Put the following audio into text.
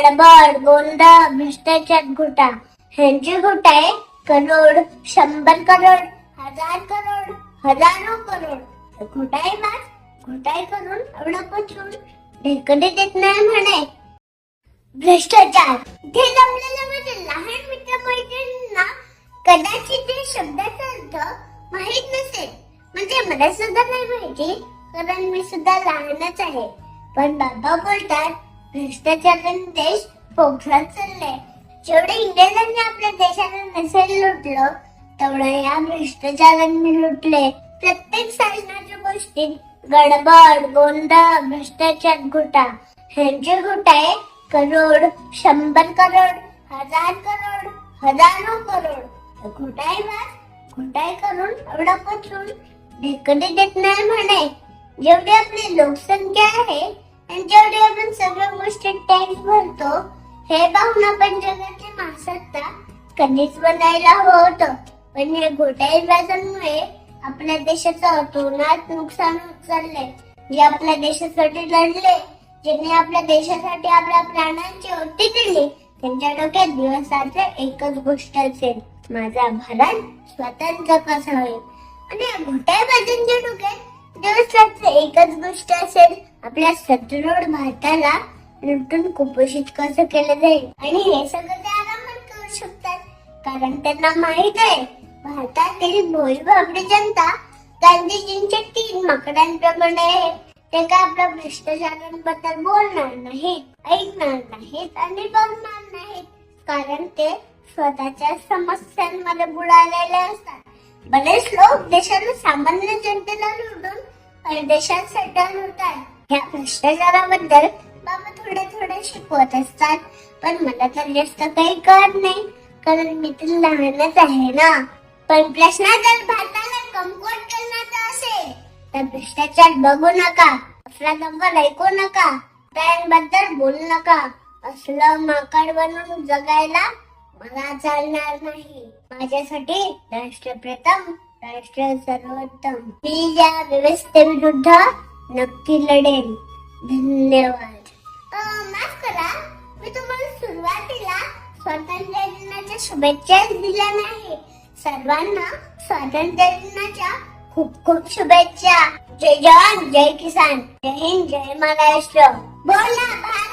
गडबड गोंधळ भ्रष्टाचार घोटा. ह्यांचे घोटाळे करोड शंभर करोड हजार करोड हजारो करोड. घोटाळे बाज घोटाळे करून एवढं पचून ढेकडे देत नाही म्हणे. भ्रष्टाचार. इथे जमलेल्या माझ्या म्हणजे लहान मित्र मैत्रिणींना कदाचित ते शब्दाचा अर्थ माहीत नसेल. म्हणजे मला सुद्धा नाही माहिती कारण मी सुद्धा लहानच आहे. पण बाबा बोलतात भ्रष्टाचाराने देश पोखरात चाललाय. जेवढे इंग्रजांनी आपल्या देशाला नसेल लुटलं तेवढं या भ्रष्टाचारांनी लुटले. प्रत्येक शासनाच्या गोष्टीत गडबड गोंधळ भ्रष्टाचार घोटा. ह्यांचे घोटाळे करोड शंभर करोड हजार करोड हजारो करोड. घोटाळे बाज घोटाळे करून एवढा पचून ढेकडे देत नाही म्हणे. जेवढी आपली लोकसंख्या आहे गोष्टी म्हणतो हे पाहून आपण जगातली महासत्ता कधीच बनायला हवं होतं. पण या घोटाळेबाजांमुळे आपल्या देशाचं अतोनात नुकसान होत चाललंय. जे आपल्या देशासाठी लढले ज्यांनी आपल्या देशासाठी आपल्या प्राणांची ओटी दिली त्यांच्या डोक्यात दिवसाचे एकच गोष्ट असेल. माझा भारत स्वतंत्र कसा होईल? आणि या घोटाळेबाजांच्या डोक्यात दिवसाचे एकच गोष्ट असेल आपल्या सदृढ भारताला लुटून कुपोषित कसं केलं जाईल. आणि हे सगळं ते आरामात करू शकतात. कारण त्यांना माहीत आहे भारतातील भोळी भाबडी जनता गांधीजींच्या तीन माकडांप्रमाणे आहे. ते काय आपल्या भ्रष्टाचारांबद्दल बोलणार नाहीत ऐकणार नाहीत आणि बघणार नाहीत. कारण ते स्वतःच्या समस्यांमध्ये बुडालेले असतात. बरेच लोक देशाला सामान्य जनतेला लुटून परदेशात सेटल होतात. या भ्रष्टाचाराबद्दल थोडे थोडे शिकवत असतात. पण मला तर जास्त काही कळत नाही कारण मी तर लहानच आहे ना. पण प्रश्न जर भारताला कमकुवत करण्याचा असेल तर भ्रष्टाचार बघू नका अफरातफर ऐकू नका बद्दल बोलू नका. असलं माकड बनून जगायला मला चालणार नाही. माझ्यासाठी राष्ट्र प्रथम राष्ट्र सर्वोत्तम. मी या व्यवस्थेविरुद्ध नक्की लढेन. धन्यवाद. माफ करा मी तुम्हाला सुरुवातीला स्वातंत्र्य दिनाच्या शुभेच्छा दिल्या नाही. सर्वांना स्वातंत्र्य दिनाच्या खूप खूप शुभेच्छा. जय जवान जय किसान. जय हिंद जय महाराष्ट्र. बोला भारत